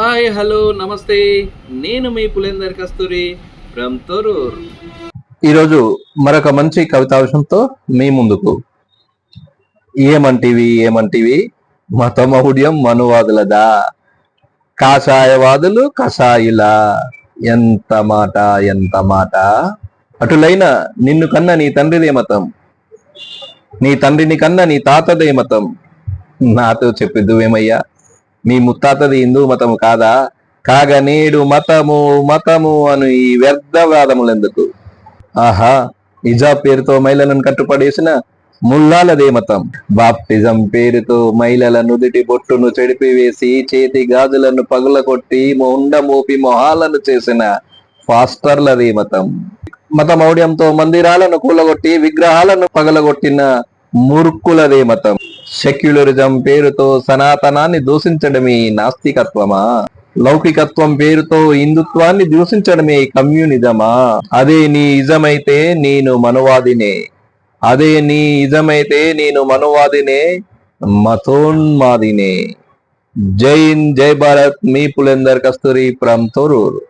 Hi hello నమస్తే. నేను మీ పులేందర్ కస్తూరి ఫ్రమ్ తొరూర్. ఈరోజు మరొక మంచి కవితాంశంతో మీ ముందుకు. ఏమంటివి ఏమంటివి మతమౌఢ్యం మనువాదులదా? కాషాయవాదులు కషాయుల. ఎంత మాట ఎంత మాట. అటులైన నిన్ను కన్న నీ తండ్రిదే మతం. నీ తండ్రిని కన్న నీ తాతదే మతం. నాతో చెప్పిద్దువేమయ్యా? మీ ముత్తాతది హిందూ మతము కాదా? కాగా నేడు మతము మతము అను ఈ వ్యర్థవాదములెందుకు? ఆహా ఇజా పేరుతో మహిళలను కట్టుపడేసిన ముల్లాలదే మతం. బాప్టిజం పేరుతో మహిళల నుదుటి బొట్టును చెడిపివేసి చేతి గాజులను పగులగొట్టి మొండ మోపి మొహాలను చేసిన ఫాస్టర్లదే మతం. మత మౌఢ్యంతో మందిరాలను కూలగొట్టి విగ్రహాలను పగలగొట్టిన మూర్ఖులదే మతం. సెక్యులరిజం పేరుతో సనాతనాన్ని దూషించడమే నాస్తికత్వమా? లౌకికత్వం పేరుతో హిందుత్వాన్ని దూషించడమే కమ్యూనిజమా? అదే నీ ఇజమైతే నేను మనువాదినే. అదే నీ ఇజమైతే నేను మనువాదినే మతోన్మాదినే. జై హింద్ జై భారత్. మీ పులేందర్ కస్తూరి ఫ్రమ్ తోరూరు.